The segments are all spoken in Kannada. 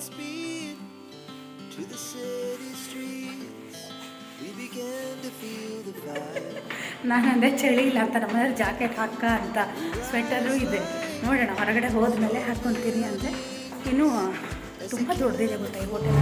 speed to the city streets. We began to feel the fire. ನಾನು ಅಂದೆ ಚಳಿ ಇಲ್ಲ ಅಂತ ನಮ್ಮನೇಲಿ ಜಾಕೆಟ್ ಹಾಕ ಅಂತ ಸ್ವೆಟರು ಇದೆ ನೋಡೋಣ, ಹೊರಗಡೆ ಹೋದ್ಮೇಲೆ ಹಾಕ್ಕೊಂತೀನಿ ಅಂದರೆ ಇನ್ನೂ ತುಂಬ ದೊಡ್ಡದಿದೆ ಗೊತ್ತಾ ಈ ಹೋಟೆಲ್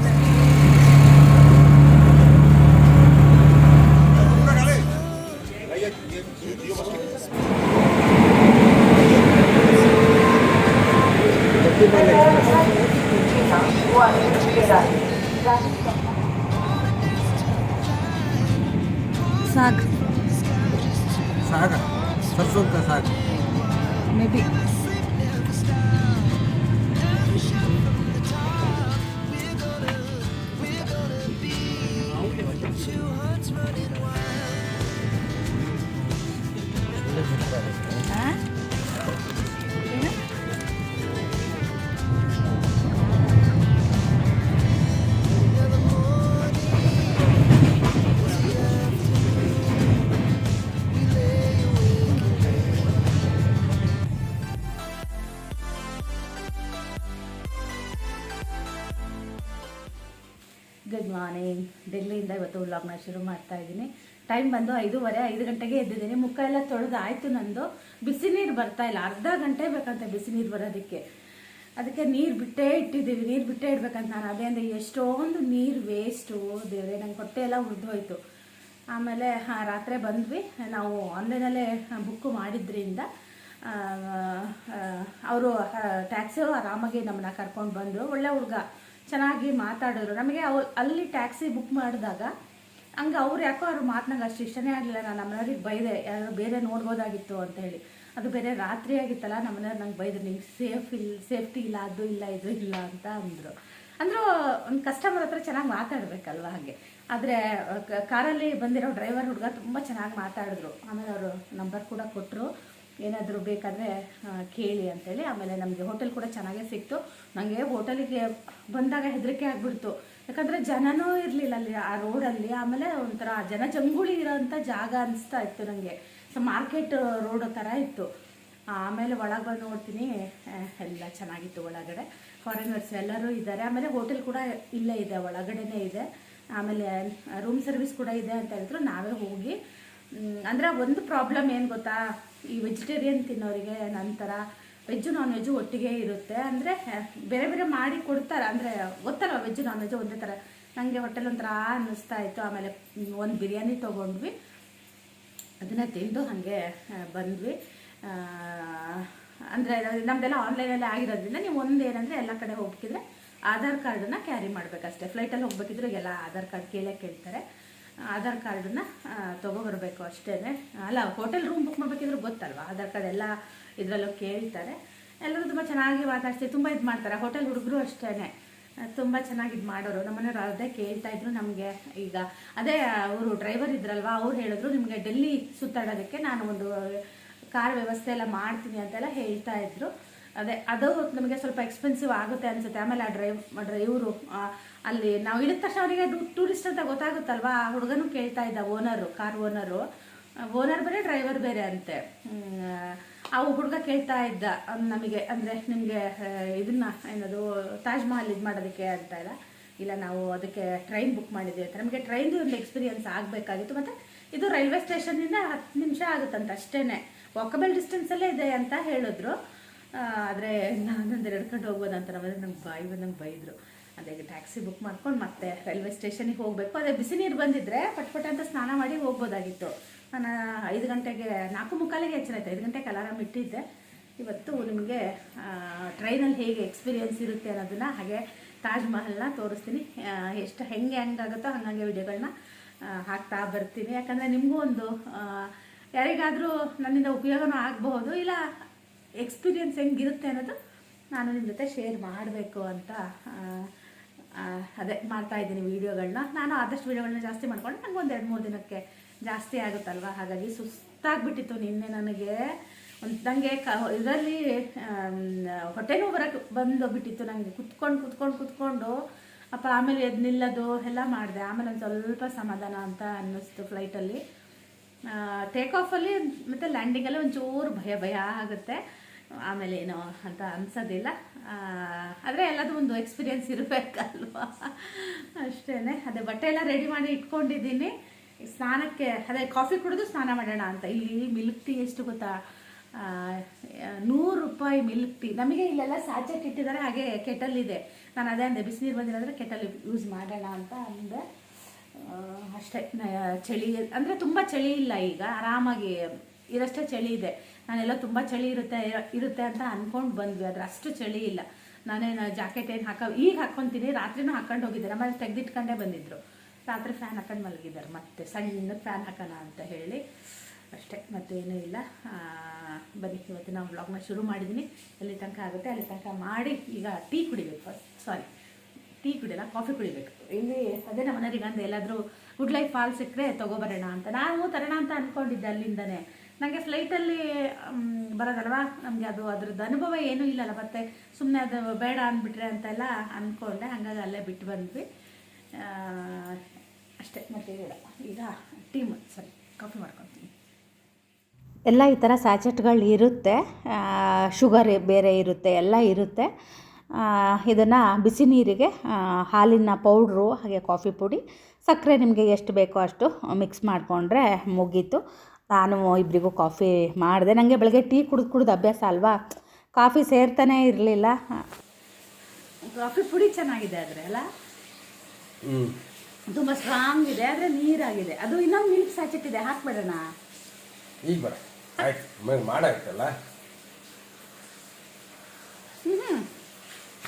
साग। साग? सरसों का साग। मे बी ವ್ಲಾಗ್ನ ಶುರು ಮಾಡ್ತಾ ಇದ್ದೀನಿ. ಟೈಮ್ ಬಂದು ಐದೂವರೆ, ಐದು ಗಂಟೆಗೆ ಎದ್ದಿದ್ದೀನಿ. ಮುಖ ಎಲ್ಲ ತೊಳೆದು ಆಯಿತು ನಂದು. ಬಿಸಿ ನೀರು ಬರ್ತಾ ಇಲ್ಲ. ಅರ್ಧ ಗಂಟೆ ಬೇಕಂತೆ ಬಿಸಿ ನೀರು ಬರೋದಕ್ಕೆ. ಅದಕ್ಕೆ ನೀರು ಬಿಟ್ಟೇ ಇಟ್ಟಿದ್ದೀವಿ. ನೀರು ಬಿಟ್ಟೇ ಇಡ್ಬೇಕಂತ ನಾನು ಅದೇ ಅಂದರೆ ಎಷ್ಟೊಂದು ನೀರು ವೇಸ್ಟು ದೇವರೇ, ನಂಗೆ ಹೊಟ್ಟೆ ಎಲ್ಲ ಉರಿದೋಯ್ತು ಆಮೇಲೆ, ಹಾಂ, ರಾತ್ರಿ ಬಂದ್ವಿ. ನಾವು ಆನ್ಲೈನಲ್ಲೇ ಬುಕ್ಕು ಮಾಡಿದ್ರಿಂದ ಅವರು ಟ್ಯಾಕ್ಸಿ ಆರಾಮಾಗಿ ನಮ್ಮನ್ನ ಕರ್ಕೊಂಡು ಬಂದರು. ಒಳ್ಳೆ ಹುಡುಗ. ಚೆನ್ನಾಗಿ ಮಾತಾಡಿದ್ರು ನಮಗೆ ಅವು ಅಲ್ಲಿ ಟ್ಯಾಕ್ಸಿ ಬುಕ್ ಮಾಡಿದಾಗ ಹಂಗೆ ಅವ್ರು ಯಾಕೋ ಅವ್ರ ಮಾತನಾಗ ಅಷ್ಟು ಇಷ್ಟನೇ ಆಗಲಿಲ್ಲ, ನಾನು ನಮ್ಮನೆಯವ್ರಿಗೆ ಬೈದೆ, ಯಾರು ಬೇರೆ ನೋಡ್ಬೋದಾಗಿತ್ತು ಅಂತ ಹೇಳಿ ಅದು ಬೇರೆ ರಾತ್ರಿ ಆಗಿತ್ತಲ್ಲ, ನಮ್ಮನೆಯವ್ರು ನಂಗೆ ಬೈದ್ರು ನಿಂಗೆ ಸೇಫ್ ಇಲ್ಲ ಸೇಫ್ಟಿ ಇಲ್ಲ, ಅದು ಇಲ್ಲ, ಇದು ಇಲ್ಲ ಅಂತ ಅಂದರು. ಅಂದರೂ ಒಂದು ಕಸ್ಟಮರ್ ಹತ್ರ ಚೆನ್ನಾಗಿ ಮಾತಾಡಬೇಕಲ್ವ ಹಾಗೆ. ಆದರೆ ಕಾರಲ್ಲಿ ಬಂದಿರೋ ಡ್ರೈವರ್ ಹುಡುಗ ತುಂಬ ಚೆನ್ನಾಗಿ ಮಾತಾಡಿದ್ರು. ಆಮೇಲೆ ಅವರು ನಂಬರ್ ಕೂಡ ಕೊಟ್ಟರು ಏನಾದರೂ ಬೇಕಾದರೆ ಕೇಳಿ ಅಂತೇಳಿ. ಆಮೇಲೆ ನಮಗೆ ಹೋಟೆಲ್ ಕೂಡ ಚೆನ್ನಾಗೇ ಸಿಕ್ತು. ನನಗೆ ಹೋಟೆಲಿಗೆ ಬಂದಾಗ ಹೆದರಿಕೆ ಆಗಿಬಿಡ್ತು. ಯಾಕಂದರೆ ಜನನೂ ಇರಲಿಲ್ಲ ಅಲ್ಲಿ, ಆ ರೋಡಲ್ಲಿ ಆಮೇಲೆ ಒಂಥರ ಜನ ಜಂಗುಳಿ ಇರೋಂಥ ಜಾಗ ಅನಿಸ್ತಾ ಇತ್ತು ನನಗೆ ಸೊ ಮಾರ್ಕೆಟ್ ರೋಡ್ ಥರ ಇತ್ತು. ಆಮೇಲೆ ಒಳಗೆ ಬಂದು ನೋಡ್ತೀನಿ ಎಲ್ಲ ಚೆನ್ನಾಗಿತ್ತು ಒಳಗಡೆ. ಫಾರಿನರ್ಸ್ ಎಲ್ಲರೂ ಇದ್ದಾರೆ. ಆಮೇಲೆ ಹೋಟೆಲ್ ಕೂಡ ಇಲ್ಲೇ ಇದೆ, ಒಳಗಡೆನೇ ಇದೆ. ಆಮೇಲೆ ರೂಮ್ ಸರ್ವಿಸ್ ಕೂಡ ಇದೆ ಅಂತ ಹೇಳಿದ್ರು. ನಾವೇ ಹೋಗಿ ಅಂದರೆ ಒಂದು ಪ್ರಾಬ್ಲಮ್ ಏನು ಗೊತ್ತಾ? ಈ ವೆಜಿಟೇರಿಯನ್ ತಿನ್ನೋರಿಗೆ ನಂತರ ವೆಜ್ಜು ನಾನ್ ವೆಜ್ಜು ಒಟ್ಟಿಗೆ ಇರುತ್ತೆ. ಅಂದರೆ ಬೇರೆ ಬೇರೆ ಮಾಡಿ ಕೊಡ್ತಾರೆ. ಅಂದರೆ, ಗೊತ್ತಲ್ಲ ವೆಜ್ಜು ನಾನ್ ವೆಜ್ಜು ಒಂದೇ ಥರ ನನಗೆ ಹೋಟೆಲ್ ಒಂಥರ ಅನ್ನಿಸ್ತಾ ಇತ್ತು. ಆಮೇಲೆ ಒಂದು ಬಿರಿಯಾನಿ ತೊಗೊಂಡ್ವಿ. ಅದನ್ನು ತಿಂದು ಹಾಗೆ ಬಂದ್ವಿ. ಅಂದರೆ ನಮ್ಮದೆಲ್ಲ ಆನ್ಲೈನಲ್ಲಿ ಆಗಿರೋದ್ರಿಂದ ನೀವು ಒಂದು ಏನಂದರೆ ಎಲ್ಲ ಕಡೆ ಹೋಗ್ತಿದ್ರೆ ಆಧಾರ್ ಕಾರ್ಡನ್ನು ಕ್ಯಾರಿ ಮಾಡಬೇಕಷ್ಟೇ. ಫ್ಲೈಟಲ್ಲಿ ಹೋಗ್ಬೇಕಿದ್ರೆ ಎಲ್ಲ ಆಧಾರ್ ಕಾರ್ಡ್ ಕೇಳೇ ಕೇಳ್ತಾರೆ. ಆಧಾರ್ ಕಾರ್ಡನ್ನು ತೊಗೊಬರ್ಬೇಕು ಅಷ್ಟೇ ಅಲ್ಲ ಹೋಟೆಲ್ ರೂಮ್ ಬುಕ್ ಮಾಡಬೇಕಿದ್ರೆ ಗೊತ್ತಲ್ವಾ? ಆಧಾರ್ ಕಾರ್ಡ್ ಎಲ್ಲ ಇದರಲ್ಲೂ ಕೇಳ್ತಾರೆ. ಎಲ್ಲರೂ ತುಂಬ ಚೆನ್ನಾಗಿ ಮಾತಾಡ್ತೀವಿ ತುಂಬ ಇದು ಮಾಡ್ತಾರೆ. ಹೋಟೆಲ್ ಹುಡುಗರು ಅಷ್ಟೇ ತುಂಬ ಚೆನ್ನಾಗಿ ಇದು ಮಾಡೋರು. ನಮ್ಮನೆಯವ್ರು ಅದೇ ಕೇಳ್ತಾ ಇದ್ರು ನಮಗೆ ಈಗ. ಅದೇ ಅವರು ಡ್ರೈವರ್ ಇದ್ರಲ್ವಾ, ಅವ್ರು ಹೇಳಿದ್ರು, ನಿಮಗೆ ಡೆಲ್ಲಿ ಸುತ್ತಾಡೋದಕ್ಕೆ ನಾನು ಒಂದು ಕಾರ್ ವ್ಯವಸ್ಥೆ ಎಲ್ಲ ಮಾಡ್ತೀನಿ ಅಂತೆಲ್ಲ ಹೇಳ್ತಾ ಇದ್ರು. ಅದೇ, ಅದು ನಮಗೆ ಸ್ವಲ್ಪ ಎಕ್ಸ್ಪೆನ್ಸಿವ್ ಆಗುತ್ತೆ ಅನ್ಸುತ್ತೆ. ಆಮೇಲೆ ಆ ಡ್ರೈವ್ ಡ್ರೈವರು ಅಲ್ಲಿ ನಾವು ಇಳಿದ ತಕ್ಷಣ ಅವರಿಗೆ ಟೂರಿಸ್ಟ್ ಅಂತ ಗೊತ್ತಾಗುತ್ತಲ್ವಾ? ಆ ಹುಡುಗನೂ ಕೇಳ್ತಾ ಇದ್ದ ಓನರು ಕಾರ್ ಓನರು ಓನರ್ ಬೇರೆ ಡ್ರೈವರ್ ಬೇರೆ ಅಂತೆ. ಆ ಹುಡುಗ ಕೇಳ್ತಾ ಇದ್ದ ನಮಗೆ, ಅಂದರೆ ನಿಮಗೆ ಇದನ್ನ ಏನದು, ತಾಜ್ ಮಹಲ್ ಇದು ಮಾಡೋದಕ್ಕೆ ಅಂತ ಇಲ್ಲ ಇಲ್ಲ, ನಾವು ಅದಕ್ಕೆ ಟ್ರೈನ್ ಬುಕ್ ಮಾಡಿದ್ದೀವಿ ಅಂತ. ನಮಗೆ ಟ್ರೈನ್ದು ಒಂದು ಎಕ್ಸ್ಪೀರಿಯನ್ಸ್ ಆಗಬೇಕಾಗಿತ್ತು. ಮತ್ತು ಇದು ರೈಲ್ವೆ ಸ್ಟೇಷನಿಂದ ಹತ್ತು ನಿಮಿಷ ಆಗುತ್ತಂತ ಅಷ್ಟೇ ವಾಕಬಲ್ ಡಿಸ್ಟೆನ್ಸಲ್ಲೇ ಇದೆ ಅಂತ ಹೇಳಿದ್ರು. ಆದರೆ ನಾನೊಂದು ಗಂಟೆ ಹೋಗ್ಬೋದಂತ ನಮ್ಮಲ್ಲಿ ನಂಗೆ ಬಾಯಿ ಬಂದಂಗೆ ಬೈದರು. ಅದೇ ಟ್ಯಾಕ್ಸಿ ಬುಕ್ ಮಾಡ್ಕೊಂಡು ಮತ್ತೆ ರೈಲ್ವೆ ಸ್ಟೇಷನಿಗೆ ಹೋಗಬೇಕು. ಅದೇ ಬಿಸಿ ನೀರು ಬಂದಿದ್ದರೆ ಪಟ್ ಪಟ್ ಅಂತ ಸ್ನಾನ ಮಾಡಿ ಹೋಗ್ಬೋದಾಗಿತ್ತು. ನಾನು ಐದು ಗಂಟೆಗೆ, ನಾಲ್ಕು ಮುಕ್ಕಾಲಿಗೆ ಹೆಚ್ಚಿನಾಯ್ತು ಐದು ಗಂಟೆಗೆ ಅಲಾರಾಮ್ ಇಟ್ಟಿದ್ದೆ. ಇವತ್ತು ನಿಮಗೆ ಟ್ರೈನಲ್ಲಿ ಹೇಗೆ ಎಕ್ಸ್ಪೀರಿಯೆನ್ಸ್ ಇರುತ್ತೆ ಅನ್ನೋದನ್ನ ಹಾಗೆ ತಾಜ್ ಮಹಲ್ನ ತೋರಿಸ್ತೀನಿ. ಎಷ್ಟು ಹೆಂಗೆ ಹೆಂಗಾಗುತ್ತೋ ಹಂಗಂಗೆ ವಿಡಿಯೋಗಳನ್ನ ಹಾಕ್ತಾ ಬರ್ತೀನಿ. ಯಾಕಂದರೆ ನಿಮಗೂ ಒಂದು ಯಾರಿಗಾದರೂ ನನ್ನಿಂದ ಉಪಯೋಗನೂ ಆಗಬಹುದು, ಇಲ್ಲ ಎಕ್ಸ್ಪೀರಿಯೆನ್ಸ್ ಹೆಂಗಿರುತ್ತೆ ಅನ್ನೋದು ನಾನು ನಿಮ್ಮ ಜೊತೆ ಶೇರ್ ಮಾಡಬೇಕು ಅಂತ ಅದೇ ಮಾಡ್ತಾ ಇದ್ದೀನಿ ವೀಡಿಯೋಗಳನ್ನ ನಾನು ಆದಷ್ಟು ವೀಡಿಯೋಗಳನ್ನ ಜಾಸ್ತಿ ಮಾಡ್ಕೊಂಡು ನನಗೆ ಒಂದು ಎರಡು ಮೂರು ದಿನಕ್ಕೆ ಜಾಸ್ತಿ ಆಗುತ್ತಲ್ವ? ಹಾಗಾಗಿ ಸುಸ್ತಾಗ್ಬಿಟ್ಟಿತ್ತು ನಿನ್ನೆ ನನಗೆ. ಒಂದು ನನಗೆ ಕ, ಇದರಲ್ಲಿ ಹೊಟ್ಟೆ ನೋವು ಬರೋಕ್ಕೆ ಬಂದು ಬಿಟ್ಟಿತ್ತು ನನಗೆ ಕುತ್ಕೊಂಡು ಕುತ್ಕೊಂಡು ಕುತ್ಕೊಂಡು, ಅಪ್ಪ ಆಮೇಲೆ ಎದ್ದು ನಿಲ್ಲೋದು ಎಲ್ಲ ಮಾಡಿದೆ. ಆಮೇಲೆ ಒಂದು ಸ್ವಲ್ಪ ಸಮಾಧಾನ ಅಂತ ಅನ್ನಿಸ್ತು ಫ್ಲೈಟಲ್ಲಿ ಟೇಕ್ ಆಫಲ್ಲಿ ಮತ್ತು ಲ್ಯಾಂಡಿಂಗಲ್ಲಿ ಒಂಚೂರು ಭಯ ಭಯ ಆಗುತ್ತೆ. ಆಮೇಲೆ ಏನೋ ಅಂತ ಅನ್ಸೋದಿಲ್ಲ. ಆದರೆ ಎಲ್ಲದೂ ಒಂದು ಎಕ್ಸ್ಪೀರಿಯೆನ್ಸ್ ಇರಬೇಕಲ್ವ? ಅಷ್ಟೇ ಅದೇ ಬಟ್ಟೆ ಎಲ್ಲ ರೆಡಿ ಮಾಡಿ ಇಟ್ಕೊಂಡಿದ್ದೀನಿ. ಸ್ನಾನಕ್ಕೆ, ಅದೇ ಕಾಫಿ ಕುಡಿದು ಸ್ನಾನ ಮಾಡೋಣ ಅಂತ. ಇಲ್ಲಿ ಮಿಲ್ಕ್ ಟೀ ಎಷ್ಟು ಗೊತ್ತಾ? ನೂರು ರೂಪಾಯಿ ಮಿಲ್ಕ್ ಟೀ. ನಮಗೆ ಇಲ್ಲೆಲ್ಲ ಸಾಚೆಟ್ ಇಟ್ಟಿದ್ದಾರೆ ಹಾಗೆ ಕೆಟಲ್ ಇದೆ ನಾನು ಅದೇ ಅಂದೆ, ಬಿಸಿನೀರು ಬಂದಿರೋದ್ರೆ ಕೆಟಲ್ ಯೂಸ್ ಮಾಡೋಣ ಅಂತ ಅಂದೆ. ಅಷ್ಟೇ. ಚಳಿ, ಅಂದರೆ ತುಂಬ ಚಳಿ ಇಲ್ಲ ಈಗ. ಆರಾಮಾಗಿ ಇರಷ್ಟೇ ಚಳಿ ಇದೆ. ನಾನೆಲ್ಲ ತುಂಬ ಚಳಿ ಇರುತ್ತೆ ಇರುತ್ತೆ ಅಂತ ಅಂದ್ಕೊಂಡು ಬಂದ್ವಿ. ಆದರೆ ಅಷ್ಟು ಚಳಿ ಇಲ್ಲ. ನಾನೇನು ಜಾಕೆಟ್ ಏನು ಹಾಕೋ, ಈಗ ಹಾಕ್ಕೊತೀನಿ ರಾತ್ರಿನೂ ಹಾಕ್ಕೊಂಡು ಹೋಗಿದ್ದೆ. ನಮ್ಮಲ್ಲಿ ತೆಗೆದಿಟ್ಕೊಂಡೇ ಬಂದಿದ್ರು. ರಾತ್ರಿ ಫ್ಯಾನ್ ಹಾಕೊಂಡು ಮಲಗಿದ್ದಾರೆ. ಮತ್ತೆ ಸಣ್ಣ ಫ್ಯಾನ್ ಹಾಕೋಣ ಅಂತ ಹೇಳಿ ಅಷ್ಟೇ. ಮತ್ತೇನೂ ಇಲ್ಲ. ಬನ್ನಿ, ಇವತ್ತು ನಾವು ಬ್ಲಾಗ್ನ ಶುರು ಮಾಡಿದ್ದೀನಿ ಎಲ್ಲಿ ತನಕ ಆಗುತ್ತೆ ಅಲ್ಲಿ ತನಕ ಮಾಡಿ ಈಗ ಟೀ ಕುಡಿಬೇಕು ಸಾರಿ ಟೀ ಕುಡಿಯಲ್ಲ ಕಾಫಿ ಕುಡಿಬೇಕು. ಇಲ್ಲಿ ಅದೇ ನಮ್ಮ ಮನೆಯವರಿಗೆ ಅಂದೆ, ಎಲ್ಲಾದರೂ ಗುಡ್ ಲೈಫ್ ಫಾಲ್ ಸಿಕ್ಕರೆ ತೊಗೊಬರೋಣ ಅಂತ. ನಾನು ತರೋಣ ಅಂತ ಅಂದ್ಕೊಂಡಿದ್ದೆ ಅಲ್ಲಿಂದನೇ. ನನಗೆ ಫ್ಲೈಟಲ್ಲಿ ಬರೋದಲ್ವಾ? ನಮಗೆ ಅದು ಅದ್ರದ್ದು ಅನುಭವ ಏನೂ ಇಲ್ಲಲ್ಲ. ಮತ್ತೆ ಸುಮ್ಮನೆ ಅದು ಬೇಡ ಅಂದ್ಬಿಟ್ರೆ ಅಂತೆಲ್ಲ ಅಂದ್ಕೊಂಡೆ ಹಾಗಾಗಿ ಅಲ್ಲೇ ಬಿಟ್ಟು ಬಂದ್ವಿ. ಅಷ್ಟೇ ಮತ್ತೆ ಈಗ ಟೀ ಸರಿ ಕಾಫಿ ಮಾಡ್ಕೊತೀನಿ. ಎಲ್ಲ ಈ ಥರ ಸ್ಯಾಚೆಟ್ಗಳು ಇರುತ್ತೆ. ಶುಗರ್ ಬೇರೆ ಇರುತ್ತೆ ಎಲ್ಲ ಇರುತ್ತೆ. ಇದನ್ನು ಬಿಸಿ ನೀರಿಗೆ ಹಾಲಿನ ಪೌಡ್ರು ಹಾಗೆ ಕಾಫಿ ಪುಡಿ ಸಕ್ಕರೆ ನಿಮಗೆ ಎಷ್ಟು ಬೇಕೋ ಅಷ್ಟು ಮಿಕ್ಸ್ ಮಾಡಿಕೊಂಡ್ರೆ ಮುಗೀತು. ನಾನು ಇಬ್ಬರಿಗೂ ಕಾಫಿ ಮಾಡಿದೆ. ನನಗೆ ಬೆಳಗ್ಗೆ ಟೀ ಕುಡಿದು ಕುಡಿದು ಅಭ್ಯಾಸ ಅಲ್ವಾ? ಕಾಫಿ ಸೇರ್ತಾನೆ ಇರಲಿಲ್ಲ. ಕಾಫಿ ಪುಡಿ ಚೆನ್ನಾಗಿದೆ ಆದರೆ ಅಲ್ಲ? ಹ್ಞೂ ತುಂಬ ಸ್ಟ್ರಾಂಗ್ ಇದೆ ಆದರೆ ನೀರಾಗಿದೆ. ಅದು ಇನ್ನೊಂದು ಮಿಲ್ಕ್ ಸ್ಯಾಚೆಟ್ ಇದೆ ಹಾಕ್ಬಿಡೋಣ? ಈಗ ಬರ. ಆಯ್ತು ಮಾಡಾಯ್ತಲ್ಲ? ಹ್ಞೂ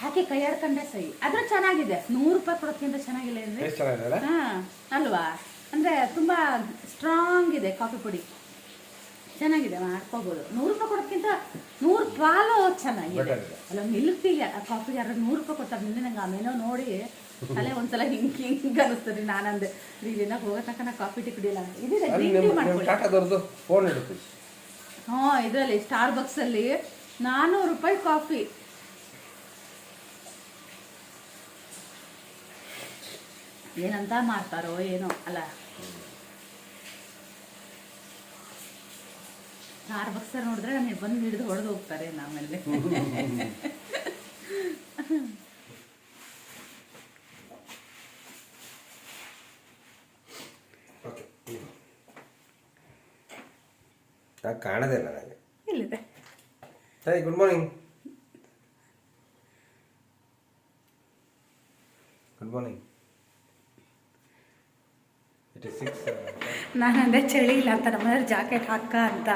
ಹಾಕಿ ಕೈ ಆಡ್ಕೊಂಡೆ ಸೈ? ಅದ್ರ ಚೆನ್ನಾಗಿದೆ. ನೂರು ರೂಪಾಯಿ ಕೊಡೋಕ್ಕಿಂತ ಚೆನ್ನಾಗಿಲ್ಲ ಹಾಂ ಅಲ್ವಾ? ಅಂದ್ರೆ ತುಂಬಾ ಸ್ಟ್ರಾಂಗ್ ಇದೆ ಕಾಫಿ ಪುಡಿ. ಚೆನ್ನಾಗಿದೆ ಮಾಡ್ಕೋಬೋದು. ನೂರು ರೂಪಾಯಿ ಕೊಡೋಕ್ಕಿಂತ ನೂರು ಪಾಲು ಚೆನ್ನಾಗಿದೆ. ಅಲ್ಲ ಮಿಲ್ಕ್ ಟೀಗೆ ಕಾಫಿಗೆ ಯಾರು ನೂರು ರೂಪಾಯಿ ಕೊಡ್ತಾರೆ. ನಿನ್ನೆ ನಂಗೆ ಆಮೇಲೆ ನೋಡಿ ತಲೆ ಒಂದ್ಸಲ ಹಿಂಗ್ ಹಿಂಗ್ ಅನಿಸ್ತದ್ರಿ ನಾನಂದೆ. ದಿನ ಹೋಗೋ ತನಕ ನಾ ಕಾಫಿ ಟೀ ಕುಡಿಯಲ್ಲ ಹಾ ಇದ್ರಲ್ಲಿ ಗ್ರೀನ್ ಟೀ ನಿಮ್ಮ ನಿಮ್ಮ ಮಾಡ್ಕೊಳ್ಳಿ. ಟಾಟಾದವ್ರದ್ದು ಫೋನ್ ಇಡುತ್ತೆ ಹಾಂ ಇದರಲ್ಲಿ ಸ್ಟಾರ್ ಬಕ್ಸಲ್ಲಿ ನಾನ್ನೂರು ರೂಪಾಯಿ ಕಾಫಿ. ಏನಂತ ಮಾಡ್ತಾರೋ ಏನೋ ಅಲ್ಲ. ಸ್ಟಾರ್ ಬಕ್ಸ್ ನೋಡಿದ್ರೆ ನನಗೆ ಬಂದು ಹಿಡಿದು ಹೊಡೆದು ಹೋಗ್ತಾರೆ ಆಮೇಲೆ ನಾನು ಕಾಣದೇ ಇಲ್ಲ ನನಗೆ? ಎಲ್ಲಿದೆ hi good morning good morning it is six ನಾನು ಅಂದೆ ಚಳಿ ಇಲ್ಲ ಅಂತ ನಮ್ಮ ಮನೇಲಿ ಜಾಕೆಟ್ ಹಾಕ ಅಂತ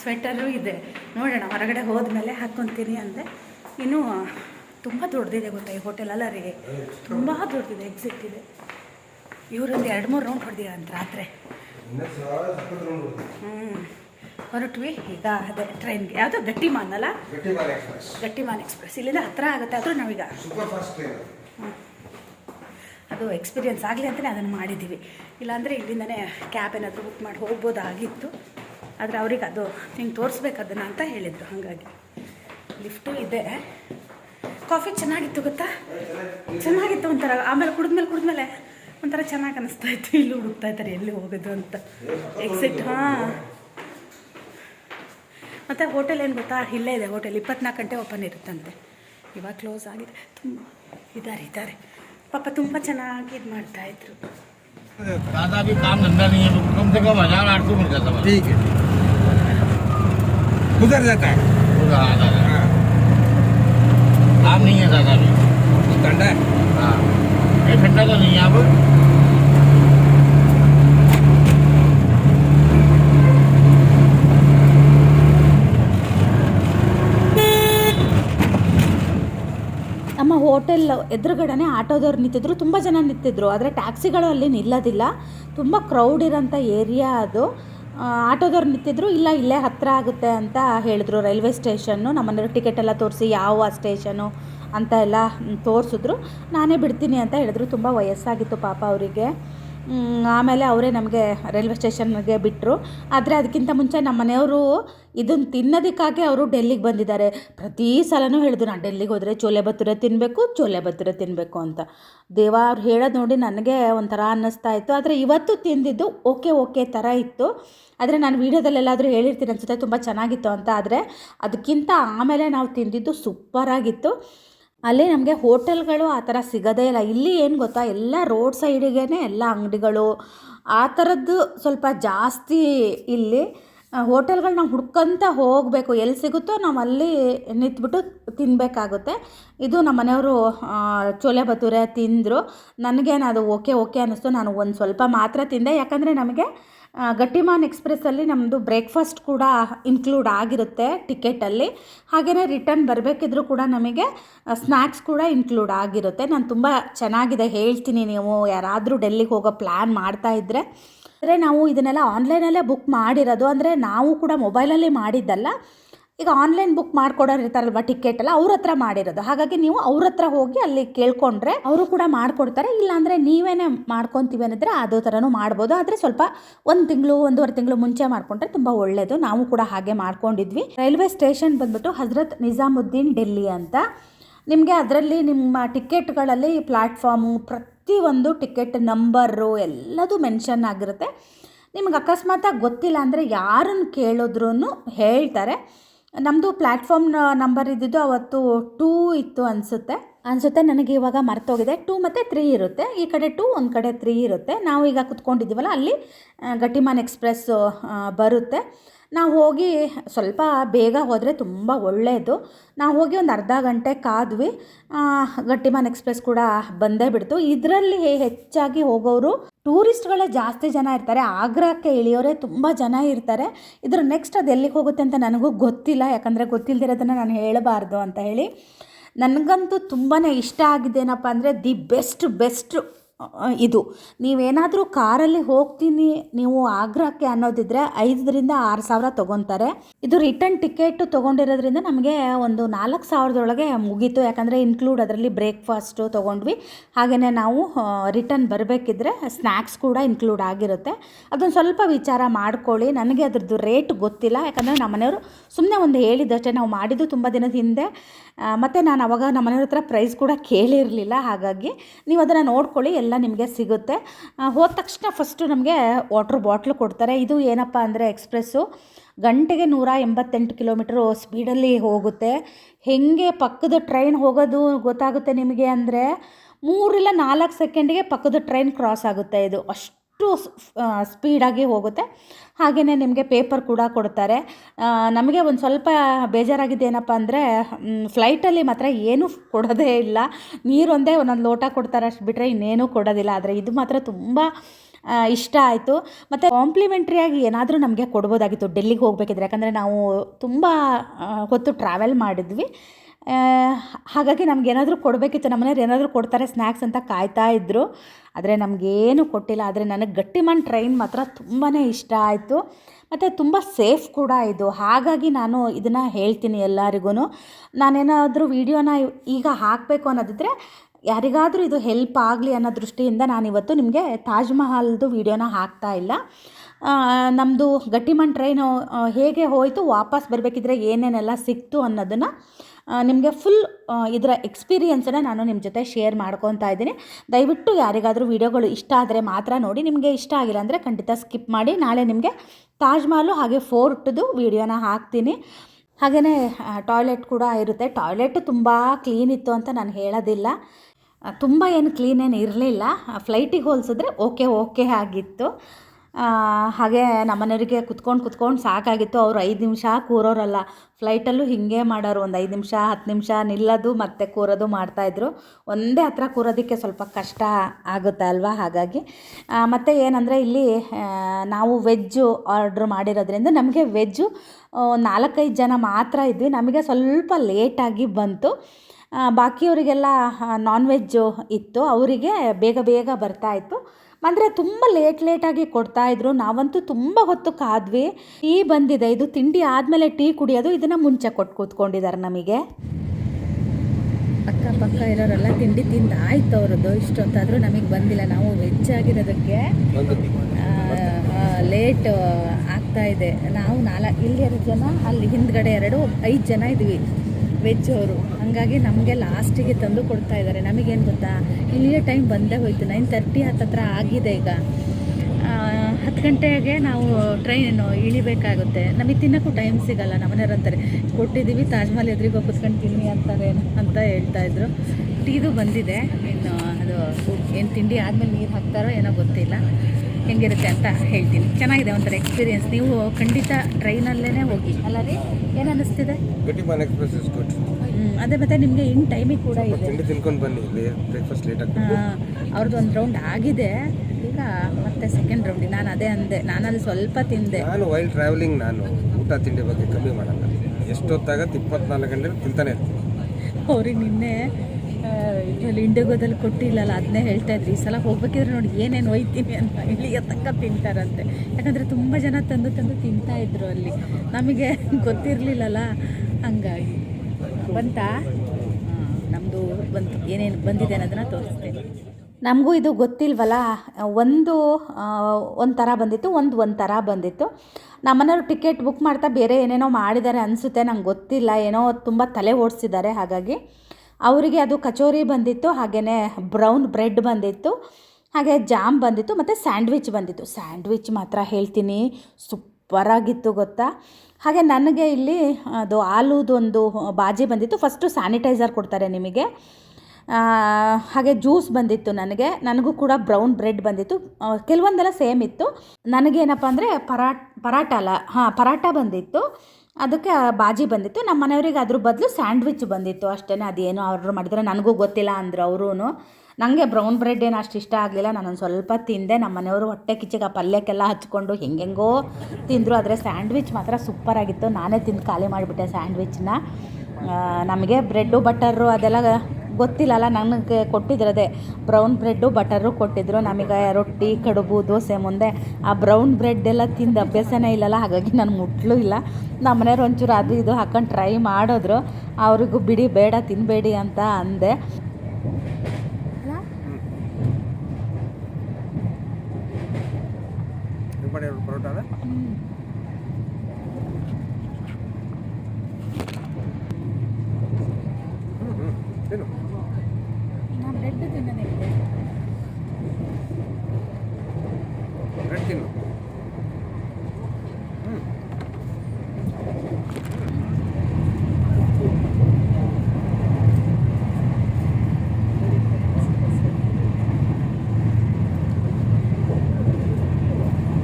ಸ್ವೆಟರು ಇದೆ. ನೋಡೋಣ ಹೊರಗಡೆ ಹೋದ್ಮೇಲೆ ಹಾಕ್ಕೊತೀನಿ ಅಂದೆ. ಇನ್ನು ತುಂಬ ದೊಡ್ಡದಿದೆ ಗೊತ್ತಾ ಈ ಹೋಟೆಲ್ ಅಲ್ಲ ರೀ? ತುಂಬ ದೊಡ್ಡದಿದೆ ಎಕ್ಸಿಟ್ ಇದೆ. ಇವರೊಂದು ಎರಡು ಮೂರು ರೌಂಡ್ ಹೊಡೆದಿರಂತ ರಾತ್ರಿ? ಹ್ಞೂ ಹೊರಟ್ವಿ. ಈಗ ಅದೇ ಟ್ರೈನ್ಗೆ ಯಾವುದು? ಗಟ್ಟಿಮಾನ್ ಅಲ್ಲ? ಗಟ್ಟಿಮಾನ್ ಎಕ್ಸ್ಪ್ರೆಸ್ ಇಲ್ಲಿಂದ ಹತ್ತಿರ ಆಗುತ್ತೆ. ಆದರೂ ನಾವೀಗ ಅದು. ಎಕ್ಸ್ಪೀರಿಯನ್ಸ್ ಆಗಲಿ ಅಂತಲೇ ಅದನ್ನು ಮಾಡಿದ್ದೀವಿ. ಇಲ್ಲಾಂದರೆ ಇಲ್ಲಿಂದನೇ ಕ್ಯಾಬ್ ಏನಾದರೂ ಬುಕ್ ಮಾಡಿ ಹೋಗ್ಬೋದಾಗಿತ್ತು. ಆದರೆ ಅವ್ರಿಗೆ ಅದು ಹಿಂಗೆ ತೋರಿಸ್ಬೇಕು ಅದನ್ನು ಅಂತ ಹೇಳಿದರು. ಹಾಗಾಗಿ ಲಿಫ್ಟು ಇದೆ. ಕಾಫಿ ಚೆನ್ನಾಗಿತ್ತು ಗೊತ್ತಾ? ಚೆನ್ನಾಗಿತ್ತು ಒಂಥರ. ಆಮೇಲೆ ಕುಡಿದ್ಮೇಲೆ ಕುಡಿದ್ಮೇಲೆ ಒಂಥರ ಚೆನ್ನಾಗಿ ಅನಿಸ್ತಾ ಇತ್ತು. ಇಲ್ಲಿ ಹುಡುಕ್ತಾ ಇದ್ದಾರೆ ಎಲ್ಲಿ ಹೋಗೋದು ಅಂತ. ಎಕ್ಸಿಟ್ ಹಾಂ. ಮತ್ತು ಹೋಟೆಲ್ ಏನು ಗೊತ್ತಾ ಇಲ್ಲೇ ಇದೆ ಹೋಟೆಲ್ ಇಪ್ಪತ್ನಾಲ್ಕು ಗಂಟೆ ಓಪನ್ ಇರುತ್ತಂತೆ ಇವಾಗ ಕ್ಲೋಸ್ ಆಗಿದೆ ತುಂಬ ಇದ್ದಾರೆ ಇದ್ದಾರೆ ಪಾಪ ತುಂಬ ಚೆನ್ನಾಗಿ ಇದು ಮಾಡ್ತಾಯಿದ್ರು दादा भी काम धंधा नहीं है तो कम से कम हजार आठ सौ मिल जाता है ठीक है गुजर जाता है पूरा आधा है। काम नहीं है दादा भी ठंडा है हाँ एक घंटा तो नहीं है अब ಹೋಟೆಲ್ ಎದುರುಗಡೆನೆ ಆಟೋದವ್ರು ನಿಂತಿದ್ರು. ತುಂಬ ಜನ ನಿಂತಿದ್ರು. ಆದರೆ ಟ್ಯಾಕ್ಸಿಗಳು ಅಲ್ಲಿ ನಿಲ್ಲೋದಿಲ್ಲ. ತುಂಬ ಕ್ರೌಡ್ ಇರೋಂಥ ಏರಿಯಾ ಅದು. ಆಟೋದವ್ರು ನಿಂತಿದ್ರು. ಇಲ್ಲ, ಇಲ್ಲೇ ಹತ್ತಿರ ಆಗುತ್ತೆ ಅಂತ ಹೇಳಿದ್ರು. ರೈಲ್ವೆ ಸ್ಟೇಷನ್ನು ನಮ್ಮನೆಯವ್ರು ಟಿಕೆಟ್ ಎಲ್ಲ ತೋರಿಸಿ ಯಾವ ಸ್ಟೇಷನು ಅಂತ ಎಲ್ಲ ತೋರಿಸಿದ್ರು. ನಾನೇ ಬಿಡ್ತೀನಿ ಅಂತ ಹೇಳಿದ್ರು. ತುಂಬ ವಯಸ್ಸಾಗಿತ್ತು ಪಾಪ ಅವರಿಗೆ. ಆಮೇಲೆ ಅವರೇ ನಮಗೆ ರೈಲ್ವೆ ಸ್ಟೇಷನ್ಗೆ ಬಿಟ್ಟರು ಆದರೆ ಅದಕ್ಕಿಂತ ಮುಂಚೆ ನಮ್ಮ ಮನೆಯವರು ಇದನ್ನು ತಿನ್ನೋದಕ್ಕಾಗಿ ಅವರು ಡೆಲ್ಲಿಗೆ ಬಂದಿದ್ದಾರೆ. ಪ್ರತಿ ಸಲನೂ ಹೇಳಿದ್ರು, ನಾನು ಡೆಲ್ಲಿಗೆ ಹೋದರೆ ಚೋಲೆ ಭತ್ತೂರೆ ತಿನ್ನಬೇಕು ಚೋಲೆ ಭತ್ತೂರೆ ತಿನ್ನಬೇಕು ಅಂತ. ದೇವ ಅವ್ರು ಹೇಳೋದು ನೋಡಿ ನನಗೆ ಒಂಥರ ಅನ್ನಿಸ್ತಾ ಇತ್ತು. ಆದರೆ ಇವತ್ತು ತಿಂದಿದ್ದು ಓಕೆ ಓಕೆ ಥರ ಇತ್ತು. ಆದರೆ ನಾನು ವೀಡಿಯೋದಲ್ಲೆಲ್ಲಾದರೂ ಹೇಳಿರ್ತೀನಿ ಅನ್ಸುತ್ತೆ, ತುಂಬ ಚೆನ್ನಾಗಿತ್ತು ಅಂತ. ಆದರೆ ಅದಕ್ಕಿಂತ ಆಮೇಲೆ ನಾವು ತಿಂದಿದ್ದು ಸೂಪರಾಗಿತ್ತು. ಅಲ್ಲಿ ನಮಗೆ ಹೋಟೆಲ್ಗಳು ಆ ಥರ ಸಿಗೋದೇ ಇಲ್ಲ. ಇಲ್ಲಿ ಏನು ಗೊತ್ತಾ? ಎಲ್ಲ ರೋಡ್ ಸೈಡಿಗೆ ಎಲ್ಲ ಅಂಗಡಿಗಳು. ಆ ಥರದ್ದು ಸ್ವಲ್ಪ ಜಾಸ್ತಿ ಇಲ್ಲಿ ಹೋಟೆಲ್ಗಳು ನಾವು ಹುಡ್ಕೊಂತ ಹೋಗಬೇಕು. ಎಲ್ಲಿ ಸಿಗುತ್ತೋ ನಾವು ಅಲ್ಲಿ ನಿಂತ್ಬಿಟ್ಟು ತಿನ್ನಬೇಕಾಗುತ್ತೆ ಇದು ನಮ್ಮ ಮನೆಯವರು ಚೋಲೆ ಬತುರೆ ತಿಂದರು. ನನಗೇನು ಅದು ಓಕೆ ಓಕೆ ಅನ್ನಿಸ್ತು. ನಾನು ಒಂದು ಸ್ವಲ್ಪ ಮಾತ್ರ ತಿಂದೆ. ಯಾಕಂದರೆ ನಮಗೆ ಗಟ್ಟಿಮಾನ್ ಎಕ್ಸ್ಪ್ರೆಸ್ಸಲ್ಲಿ ನಮ್ಮದು ಬ್ರೇಕ್ಫಾಸ್ಟ್ ಕೂಡ ಇನ್ಕ್ಲೂಡ್ ಆಗಿರುತ್ತೆ ಟಿಕೆಟಲ್ಲಿ ಹಾಗೆಯೇ ರಿಟರ್ನ್ ಬರಬೇಕಿದ್ರೂ ಕೂಡ ನಮಗೆ ಸ್ನ್ಯಾಕ್ಸ್ ಕೂಡ ಇನ್ಕ್ಲೂಡ್ ಆಗಿರುತ್ತೆ. ನಾನು ತುಂಬ ಚೆನ್ನಾಗಿದೆ ಹೇಳ್ತೀನಿ ನೀವು, ಯಾರಾದರೂ ಡೆಲ್ಲಿಗೆ ಹೋಗೋ ಪ್ಲ್ಯಾನ್ ಮಾಡ್ತಾ ಇದ್ದರೆ ಅಂದರೆ ನಾವು ಇದನ್ನೆಲ್ಲ ಆನ್ಲೈನಲ್ಲೇ ಬುಕ್ ಮಾಡಿರೋದು. ಅಂದರೆ ನಾವು ಕೂಡ ಮೊಬೈಲಲ್ಲಿ ಮಾಡಿದ್ದಲ್ಲ. ಈಗ ಆನ್ಲೈನ್ ಬುಕ್ ಮಾಡ್ಕೊಡೋರು ಇರ್ತಾರಲ್ವ ಟಿಕೆಟ್ ಎಲ್ಲ, ಅವ್ರ ಹತ್ರ ಮಾಡಿರೋದು. ಹಾಗಾಗಿ ನೀವು ಅವ್ರ ಹತ್ರ ಹೋಗಿ ಅಲ್ಲಿ ಕೇಳ್ಕೊಂಡ್ರೆ ಅವರು ಕೂಡ ಮಾಡಿಕೊಡ್ತಾರೆ. ಇಲ್ಲಾಂದರೆ ನೀವೇನೇ ಮಾಡ್ಕೊತೀವಿ ಅನ್ನಿದ್ರೆ ಅದೇ ಥರನೂ ಮಾಡ್ಬೋದು. ಆದರೆ ಸ್ವಲ್ಪ ಒಂದು ತಿಂಗಳು, ಒಂದೂವರೆ ತಿಂಗಳು ಮುಂಚೆ ಮಾಡಿಕೊಂಡ್ರೆ ತುಂಬ ಒಳ್ಳೆಯದು ನಾವು ಕೂಡ ಹಾಗೆ ಮಾಡ್ಕೊಂಡಿದ್ವಿ. ರೈಲ್ವೆ ಸ್ಟೇಷನ್ ಬಂದ್ಬಿಟ್ಟು ಹಜರತ್ ನಿಜಾಮುದ್ದೀನ್ ಡೆಲ್ಲಿ ಅಂತ. ನಿಮಗೆ ಅದರಲ್ಲಿ ನಿಮ್ಮ ಟಿಕೆಟ್ಗಳಲ್ಲಿ ಪ್ಲ್ಯಾಟ್ಫಾರ್ಮು ಪ್ರತಿಯೊಂದು ಟಿಕೆಟ್ ನಂಬರು ಎಲ್ಲದೂ ಮೆನ್ಷನ್ ಆಗಿರುತ್ತೆ. ನಿಮ್ಗೆ ಅಕಸ್ಮಾತಾಗಿ ಗೊತ್ತಿಲ್ಲ ಅಂದರೆ ಯಾರನ್ನು ಕೇಳಿದ್ರೂ ಹೇಳ್ತಾರೆ. ನಮ್ಮದು ಪ್ಲ್ಯಾಟ್ಫಾರ್ಮ್ ನಂಬರ್ ಇದ್ದಿದ್ದು ಅವತ್ತು ಟೂ ಇತ್ತು ಅನಿಸುತ್ತೆ. ಅನಿಸುತ್ತೆ, ನನಗೆ ಇವಾಗ ಮರ್ತೋಗಿದೆ. ಟೂ ಮತ್ತು ತ್ರೀ ಇರುತ್ತೆ. ಈ ಕಡೆ ಟೂ ಒಂದು ಕಡೆ ತ್ರೀ ಇರುತ್ತೆ. ನಾವು ಈಗ ಕುತ್ಕೊಂಡಿದ್ದೀವಲ್ಲ, ಅಲ್ಲಿ ಗಟ್ಟಿಮಾನ್ ಎಕ್ಸ್ಪ್ರೆಸ್ ಬರುತ್ತೆ. ನಾವು ಹೋಗಿ ಸ್ವಲ್ಪ ಬೇಗ ಹೋದರೆ ತುಂಬ ಒಳ್ಳೆಯದು ನಾವು ಹೋಗಿ ಒಂದು ಅರ್ಧ ಗಂಟೆ ಕಾದ್ವಿ. ಗಟ್ಟಿಮಾನ್ ಎಕ್ಸ್ಪ್ರೆಸ್ ಕೂಡ ಬಂದೇ ಬಿಡ್ತು. ಇದರಲ್ಲಿ ಹೆಚ್ಚಾಗಿ ಹೋಗೋರು ಟೂರಿಸ್ಟ್ಗಳೇ ಜಾಸ್ತಿ ಜನ ಇರ್ತಾರೆ. ಆಗ್ರಾಕ್ಕೆ ಇಳಿಯೋರೇ ತುಂಬ ಜನ ಇರ್ತಾರೆ. ಇದ್ರ ನೆಕ್ಸ್ಟ್ ಅದು ಎಲ್ಲಿಗೆ ಹೋಗುತ್ತೆ ಅಂತ ನನಗೂ ಗೊತ್ತಿಲ್ಲ. ಯಾಕಂದರೆ ಗೊತ್ತಿಲ್ಲದಿರೋದನ್ನು ನಾನು ಹೇಳಬಾರ್ದು ಅಂತ ಹೇಳಿ. ನನಗಂತೂ ತುಂಬಾ ಇಷ್ಟ ಆಗಿದ್ದೇನಪ್ಪ ಅಂದರೆ, ದಿ ಬೆಸ್ಟ್ ಬೆಸ್ಟ್ ಇದು. ನೀವೇನಾದರೂ ಕಾರಲ್ಲಿ ಹೋಗ್ತೀನಿ, ನೀವು ಆಗ್ರಾಕ್ಕೆ ಅನ್ನೋದಿದ್ರೆ ಐದರಿಂದ ಆರು ಸಾವಿರ ತೊಗೊತಾರೆ. ಇದು ರಿಟರ್ನ್ ಟಿಕೆಟ್ ತೊಗೊಂಡಿರೋದ್ರಿಂದ ನಮಗೆ ಒಂದು ನಾಲ್ಕು ಸಾವಿರದೊಳಗೆ ಮುಗೀತು. ಯಾಕಂದರೆ ಇನ್ಕ್ಲೂಡ್ ಅದರಲ್ಲಿ ಬ್ರೇಕ್ಫಾಸ್ಟು ತೊಗೊಂಡ್ವಿ. ಹಾಗೆಯೇ ನಾವು ರಿಟರ್ನ್ ಬರಬೇಕಿದ್ರೆ ಸ್ನ್ಯಾಕ್ಸ್ ಕೂಡ ಇನ್ಕ್ಲೂಡ್ ಆಗಿರುತ್ತೆ. ಅದೊಂದು ಸ್ವಲ್ಪ ವಿಚಾರ ಮಾಡ್ಕೊಳ್ಳಿ. ನನಗೆ ಅದರದ್ದು ರೇಟ್ ಗೊತ್ತಿಲ್ಲ. ಯಾಕಂದರೆ ನಮ್ಮ ಮನೆಯವರು ಸುಮ್ಮನೆ ಒಂದು ಹೇಳಿದ್ದಷ್ಟೇ. ನಾವು ಮಾಡಿದ್ದು ತುಂಬ ದಿನದ ಹಿಂದೆ. ಮತ್ತು ನಾನು ಅವಾಗ ನಮ್ಮ ಮನೆಯವ್ರ ಹತ್ರ ಪ್ರೈಸ್ ಕೂಡ ಕೇಳಿರಲಿಲ್ಲ. ಹಾಗಾಗಿ ನೀವು ಅದನ್ನು ನೋಡ್ಕೊಳ್ಳಿ. ಎಲ್ಲ ನಿಮಗೆ ಸಿಗುತ್ತೆ. ಹೋದ ತಕ್ಷಣ ಫಸ್ಟು ನಮಗೆ ವಾಟ್ರ್ ಬಾಟ್ಲು ಕೊಡ್ತಾರೆ. ಇದು ಏನಪ್ಪ ಅಂದರೆ ಎಕ್ಸ್ಪ್ರೆಸ್ಸು ಗಂಟೆಗೆ ನೂರ ಎಂಬತ್ತೆಂಟು ಕಿಲೋಮೀಟ್ರು ಸ್ಪೀಡಲ್ಲಿ ಹೋಗುತ್ತೆ. ಹೇಗೆ ಪಕ್ಕದ ಟ್ರೈನ್ ಹೋಗೋದು ಗೊತ್ತಾಗುತ್ತೆ ನಿಮಗೆ ಅಂದರೆ ಮೂರಿಲ್ಲ ನಾಲ್ಕು ಸೆಕೆಂಡಿಗೆ ಪಕ್ಕದ ಟ್ರೈನ್ ಕ್ರಾಸ್ ಆಗುತ್ತೆ ಇದು. ಅಷ್ಟು ಸ್ಪೀಡಾಗಿ ಹೋಗುತ್ತೆ. ಹಾಗೆಯೇ ನಿಮಗೆ ಪೇಪರ್ ಕೂಡ ಕೊಡ್ತಾರೆ. ನಮಗೆ ಒಂದು ಸ್ವಲ್ಪ ಬೇಜಾರಾಗಿದ್ದು ಏನಪ್ಪ ಅಂದರೆ ಫ್ಲೈಟಲ್ಲಿ ಮಾತ್ರ ಏನೂ ಕೊಡೋದೇ ಇಲ್ಲ. ನೀರೊಂದೇ ಒಂದೊಂದು ಲೋಟ ಕೊಡ್ತಾರೆ ಅಷ್ಟು ಬಿಟ್ಟರೆ ಇನ್ನೇನೂ ಕೊಡೋದಿಲ್ಲ. ಆದರೆ ಇದು ಮಾತ್ರ ತುಂಬ ಇಷ್ಟ ಆಯಿತು. ಮತ್ತು ಕಾಂಪ್ಲಿಮೆಂಟ್ರಿಯಾಗಿ ಏನಾದರೂ ನಮಗೆ ಕೊಡ್ಬೋದಾಗಿತ್ತು. ಡೆಲ್ಲಿಗೆ ಹೋಗಬೇಕಿದ್ರೆ. ಯಾಕಂದರೆ ನಾವು ತುಂಬ ಹೊತ್ತು ಟ್ರಾವೆಲ್ ಮಾಡಿದ್ವಿ. ಹಾಗಾಗಿ ನಮ್ಗೆ ಏನಾದರೂ ಕೊಡಬೇಕಿತ್ತು ನಮ್ಮನೇಲಿ ಏನಾದರೂ ಕೊಡ್ತಾರೆ ಸ್ನ್ಯಾಕ್ಸ್ ಅಂತ ಕಾಯ್ತಾ ಇದ್ದರು ಆದರೆ ನಮಗೇನು ಕೊಟ್ಟಿಲ್ಲ. ಆದರೆ ನನಗೆ ಗಟ್ಟಿಮನ್ ಟ್ರೈನ್ ಮಾತ್ರ ತುಂಬಾ ಇಷ್ಟ ಆಯಿತು. ಮತ್ತು ತುಂಬ ಸೇಫ್ ಕೂಡ ಇದು. ಹಾಗಾಗಿ ನಾನು ಇದನ್ನು ಹೇಳ್ತೀನಿ ಎಲ್ಲರಿಗೂ ನಾನೇನಾದರೂ ವೀಡಿಯೋನ ಈಗ ಹಾಕಬೇಕು ಅನ್ನೋದಿದ್ರೆ ಯಾರಿಗಾದರೂ ಇದು ಹೆಲ್ಪ್ ಆಗಲಿ ಅನ್ನೋ ದೃಷ್ಟಿಯಿಂದ ನಾನಿವತ್ತು ನಿಮಗೆ ತಾಜ್ ಮಹಲ್ದು ವೀಡಿಯೋನ ಹಾಕ್ತಾ ಇಲ್ಲ. ನಮ್ಮದು ಗಟ್ಟಿಮನ್ ಟ್ರೈನು ಹೇಗೆ ಹೋಯಿತು, ವಾಪಸ್ ಬರಬೇಕಿದ್ರೆ ಏನೇನೆಲ್ಲ ಸಿಕ್ತು ಅನ್ನೋದನ್ನು ನಿಮಗೆ ಫುಲ್ ಇದರ ಎಕ್ಸ್ಪೀರಿಯನ್ಸನ್ನು ನಾನು ನಿಮ್ಮ ಜೊತೆ ಶೇರ್ ಮಾಡ್ಕೊತಾ ಇದ್ದೀನಿ. ದಯವಿಟ್ಟು ಯಾರಿಗಾದರೂ ವೀಡಿಯೋಗಳು ಇಷ್ಟ ಆದರೆ ಮಾತ್ರ ನೋಡಿ, ನಿಮಗೆ ಇಷ್ಟ ಆಗಿಲ್ಲ ಅಂದರೆ ಖಂಡಿತ ಸ್ಕಿಪ್ ಮಾಡಿ. ನಾಳೆ ನಿಮಗೆ ತಾಜ್ ಮಹಲು ಹಾಗೆ ಫೋರ್ಟ್ದು ವೀಡಿಯೋನ ಹಾಕ್ತೀನಿ. ಹಾಗೆಯೇ ಟಾಯ್ಲೆಟ್ ಕೂಡ ಇರುತ್ತೆ. ಟಾಯ್ಲೆಟ್ ತುಂಬ ಕ್ಲೀನ್ ಇತ್ತು ಅಂತ ನಾನು ಹೇಳೋದಿಲ್ಲ. ತುಂಬ ಏನು ಕ್ಲೀನ್ ಏನು ಇರಲಿಲ್ಲ. ಫ್ಲೈಟಿಗೆ ಹೋಲಿಸಿದ್ರೆ ಓಕೆ ಓಕೆ ಆಗಿತ್ತು. ಹಾಗೆ ನಮ್ಮನೆಯವರಿಗೆ ಕುತ್ಕೊಂಡು ಕುತ್ಕೊಂಡು ಸಾಕಾಗಿತ್ತು. ಅವರು ಐದು ನಿಮಿಷ ಕೂರೋರಲ್ಲ. ಫ್ಲೈಟಲ್ಲೂ ಹೀಗೆ ಮಾಡೋರು. ಒಂದು ಐದು ನಿಮಿಷ, ಹತ್ತು ನಿಮಿಷ ನಿಲ್ಲೋದು, ಮತ್ತು ಕೂರೋದು ಮಾಡ್ತಾಯಿದ್ರು ಒಂದೇ ಹತ್ರ ಕೂರೋದಕ್ಕೆ ಸ್ವಲ್ಪ ಕಷ್ಟ ಆಗುತ್ತೆ ಅಲ್ವಾ? ಹಾಗಾಗಿ ಮತ್ತು ಏನಂದರೆ ಇಲ್ಲಿ ನಾವು ವೆಜ್ಜು ಆರ್ಡ್ರ್ ಮಾಡಿರೋದ್ರಿಂದ ನಮಗೆ ವೆಜ್ಜು ನಾಲ್ಕೈದು ಜನ ಮಾತ್ರ ಇದ್ವಿ. ನಮಗೆ ಸ್ವಲ್ಪ ಲೇಟಾಗಿ ಬಂತು. ಬಾಕಿಯವರಿಗೆಲ್ಲ ನಾನ್ ವೆಜ್ಜು ಇತ್ತು. ಅವರಿಗೆ ಬೇಗ ಬೇಗ ಬರ್ತಾ ಇತ್ತು. ಅಂದರೆ ತುಂಬ ಲೇಟ್ ಲೇಟಾಗಿ ಕೊಡ್ತಾಯಿದ್ರು ನಾವಂತೂ ತುಂಬ ಹೊತ್ತು ಕಾದ್ವಿ. ಟೀ ಬಂದಿದೆ. ಇದು ತಿಂಡಿ ಆದಮೇಲೆ ಟೀ ಕುಡಿಯೋದು. ಇದನ್ನು ಮುಂಚೆ ಕೊಟ್ಟು ಕೂತ್ಕೊಂಡಿದ್ದಾರೆ ನಮಗೆ. ಅಕ್ಕ ಅಕ್ಕಪಕ್ಕ ಇರೋರೆಲ್ಲ ತಿಂಡಿ ತಿಂದು ಆಯ್ತು ಅವ್ರದ್ದು. ಇಷ್ಟೊತ್ತಾದರೂ ನಮಗೆ ಬಂದಿಲ್ಲ. ನಾವು ಹೆಚ್ಚಾಗಿರೋದಕ್ಕೆ ಲೇಟ್ ಆಗ್ತಾ ಇದೆ. ನಾವು ನಾಲ್ಕು ಇಲ್ಲಿ ಎರಡು ಜನ, ಅಲ್ಲಿ ಹಿಂದ್ಗಡೆ ಎರಡು, ಐದು ಜನ ಇದ್ವಿ. ವೆಜ್ ಅವರು ಹಾಗಾಗಿ ನಮಗೆ ಲಾಸ್ಟಿಗೆ ತಂದು ಕೊಡ್ತಾ ಇದ್ದಾರೆ ನಮಗೇನು ಗೊತ್ತಾ? ಇಲ್ಲಿಯ ಟೈಮ್ ಬಂದೇ ಹೋಯ್ತು. ನೈನ್ ತರ್ಟಿ ಹತ್ತತ್ರ ಆಗಿದೆ ಈಗ. ಹತ್ತು ಗಂಟೆಗೆ ನಾವು ಟ್ರೈನ್ ಇಳಿಬೇಕಾಗುತ್ತೆ. ನಮಗೆ ತಿನ್ನೋಕ್ಕೂ ಟೈಮ್ ಸಿಗಲ್ಲ. ನಮ್ಮನೆಯವ್ರು ಅಂತಾರೆ ಕೊಟ್ಟಿದ್ದೀವಿ ತಾಜ್ ಮಹಲ್ ಎದುರಿಗೆ ಕುತ್ಕೊಂಡು ತಿನ್ನಿ ಅಂತಾರೆ ಅಂತ ಹೇಳ್ತಾ ಇದ್ರು. ಟೀದು ಬಂದಿದೆ. ಇನ್ನು ಅದು ಏನು ತಿಂಡಿ ಆದಮೇಲೆ ನೀರು ಹಾಕ್ತಾರೋ ಏನೋ ಗೊತ್ತಿಲ್ಲ. ಹೆಂಗಿರುತ್ತೆ ಅಂತ ಹೇಳ್ತೀನಿ. ಚೆನ್ನಾಗಿದೆ ಒಂಥರ ಎಕ್ಸ್ಪೀರಿಯನ್ಸ್ ನೀವು ಖಂಡಿತ ಟ್ರೈನಲ್ಲೇ ಹೋಗಿ. ಅಲ್ಲ ರೀ? ಏನು ಅನ್ನಿಸ್ತಿದೆ Gatimaan express is good hmm, ಅದೇ ಮತ್ತೆ ನಿಮಗೆ ಇನ್ ಟೈಮಿಗೆ ಕೂಡ ಇದೆ. ತಿಂಡಿ ತಿನ್ಕೊಂಡು ಬನ್ನಿ ಇಲ್ಲಿ. ಬ್ರೇಕ್ಫಾಸ್ಟ್ ಲೇಟ್ ಆಗ್ತದೆ. ಅವ್ರದ್ದು ಒಂದು ರೌಂಡ್ ಆಗಿದೆ. ಈಗ ಮತ್ತೆ ಸೆಕೆಂಡ್ ರೌಂಡ್ ನಾನು ಅದೇ ಅಂದೆ. ನಾನು ಅಲ್ಲಿ ಸ್ವಲ್ಪ ತಿಂದೆ. ನಾನು ವೈಲ್ ಟ್ರಾವೆಲಿಂಗ್ ನಾನು ಊಟ ತಿಂಡಿ ಬಗ್ಗೆ ಕಮ್ಮಿ ಮಾಡಲ್ಲ. ಎಷ್ಟೊತ್ತಾಗತ್ತೆ? ಇಪ್ಪತ್ನಾಲ್ಕು ಗಂಟೆ ತಿಂತಾನೆ ಇರ್ತೀನಿ. ಅವ್ರಿಗೆ ನಿನ್ನೆ ಇದರಲ್ಲಿ ಇಂಡಿಗೋದಲ್ಲಿ ಕೊಟ್ಟಿಲ್ಲಲ್ಲ ಅದನ್ನೇ ಹೇಳ್ತಾ ಇದ್ರಿ. ಈ ಸಲ ಹೋಗ್ಬೇಕಿದ್ರೆ ನೋಡಿ ಏನೇನು ಒಯ್ತೀನಿ ಅಂತ ಇಲ್ಲಿಗೆ ತಕ್ಕ ತಿಂತಾರಂತೆ. ಯಾಕಂದರೆ ತುಂಬ ಜನ ತಂದು ತಂದು ತಿಂತಾ ಇದ್ರು ಅಲ್ಲಿ. ನಮಗೆ ಗೊತ್ತಿರಲಿಲ್ಲಲ್ಲ, ಹಂಗಾಗಿ. ಬಂತಾ? ನಮ್ಮದು ಬಂತು. ಏನೇನು ಬಂದಿದೆ ಅನ್ನೋದನ್ನ ತೋರಿಸ್ತೇನೆ. ನಮಗೂ ಇದು ಗೊತ್ತಿಲ್ವಲ್ಲ, ಒಂದು ಒಂಥರ ಬಂದಿತ್ತು, ಒಂದು ಒಂಥರ ಬಂದಿತ್ತು. ನಮ್ಮನೆಯವರು ಟಿಕೆಟ್ ಬುಕ್ ಮಾಡ್ತಾ ಬೇರೆ ಏನೇನೋ ಮಾಡಿದ್ದಾರೆ ಅನಿಸುತ್ತೆ, ನಂಗೆ ಗೊತ್ತಿಲ್ಲ. ಏನೋ ತುಂಬ ತಲೆ ಓಡಿಸಿದ್ದಾರೆ, ಹಾಗಾಗಿ. ಅವರಿಗೆ ಅದು ಕಚೋರಿ ಬಂದಿತ್ತು ಹಾಗೆಯೇ ಬ್ರೌನ್ ಬ್ರೆಡ್ ಬಂದಿತ್ತು, ಹಾಗೆ ಜಾಮ್ ಬಂದಿತ್ತು, ಮತ್ತು ಸ್ಯಾಂಡ್ವಿಚ್ ಬಂದಿತ್ತು. ಸ್ಯಾಂಡ್ವಿಚ್ ಮಾತ್ರ ಹೇಳ್ತೀನಿ ಸೂಪರಾಗಿತ್ತು ಗೊತ್ತಾ? ಹಾಗೆ ನನಗೆ ಇಲ್ಲಿ ಅದು ಆಲೂದೊಂದು ಬಾಜಿ ಬಂದಿತ್ತು ಫಸ್ಟು ಸ್ಯಾನಿಟೈಸರ್ ಕೊಡ್ತಾರೆ ನಿಮಗೆ. ಹಾಗೆ ಜ್ಯೂಸ್ ಬಂದಿತ್ತು ನನಗೆ, ನನಗೂ ಕೂಡ ಬ್ರೌನ್ ಬ್ರೆಡ್ ಬಂದಿತ್ತು. ಕೆಲವೊಂದೆಲ್ಲ ಸೇಮ್ ಇತ್ತು. ನನಗೇನಪ್ಪ ಅಂದರೆ ಪರಾ ಪರಾಟ ಅಲ್ಲ, ಹಾಂ ಪರಾಟ ಬಂದಿತ್ತು. ಅದಕ್ಕೆ ಬಾಜಿ ಬಂದಿತ್ತು. ನಮ್ಮ ಮನೆಯವ್ರಿಗೆ ಅದ್ರ ಬದಲು ಸ್ಯಾಂಡ್ವಿಚ್ ಬಂದಿತ್ತು ಅಷ್ಟೇ ಅದೇನೋ ಆರ್ಡ್ರ್ ಮಾಡಿದ್ರೆ ನನಗೂ ಗೊತ್ತಿಲ್ಲ ಅಂದರು ಅವರೂ ನನಗೆ ಬ್ರೌನ್ ಬ್ರೆಡ್ ಏನು ಅಷ್ಟು ಇಷ್ಟ ಆಗಲಿಲ್ಲ. ನಾನೊಂದು ಸ್ವಲ್ಪ ತಿಂದೆ. ನಮ್ಮ ಮನೆಯವರು ಹೊಟ್ಟೆ ಕಿಚ್ಚಿಗೆ ಆ ಪಲ್ಯಕ್ಕೆಲ್ಲ ಹಚ್ಕೊಂಡು ಹೆಂಗೆಂಗೋ ತಿಂದರು. ಆದರೆ ಸ್ಯಾಂಡ್ವಿಚ್ ಮಾತ್ರ ಸೂಪರಾಗಿತ್ತು ನಾನೇ ತಿಂದು ಖಾಲಿ ಮಾಡಿಬಿಟ್ಟೆ ಸ್ಯಾಂಡ್ವಿಚ್ನ. ನಮಗೆ ಬ್ರೆಡ್ಡು ಬಟರು ಅದೆಲ್ಲ ಗೊತ್ತಿಲ್ಲಲ್ಲ ನನಗೆ ಕೊಟ್ಟಿದ್ರದೆ. ಬ್ರೌನ್ ಬ್ರೆಡ್ಡು ಬಟರು ಕೊಟ್ಟಿದ್ರು. ನಮಗೆ ರೊಟ್ಟಿ ಕಡುಬು ದೋಸೆ ಮುಂದೆ. ಆ ಬ್ರೌನ್ ಬ್ರೆಡ್ ಎಲ್ಲ ತಿಂದು ಅಭ್ಯಾಸನೇ ಇಲ್ಲಲ್ಲ ಹಾಗಾಗಿ ನಾನು ಮುಟ್ಲೂ ಇಲ್ಲ. ನಮ್ಮ ಮನೆಯವ್ರು ಒಂಚೂರು ಅದು ಇದು ಹಾಕೊಂಡು ಟ್ರೈ ಮಾಡಿದ್ರು. ಅವ್ರಿಗೂ ಬಿಡಿ ಬೇಡ ತಿನ್ನಬೇಡಿ ಅಂತ ಅಂದೆ. ಇದು ಮಾಡಿ ಎರಡು ಪರೋಟಾನ ಹ್ಞೂ ಹ್ಞೂ ತಿನ್ನು ಬ್ರೆಡ್ ತಿನ್ನೋದಿದೆ ಬ್ರೆಡ್ ತಿನ್ನು ಹ್ಞೂ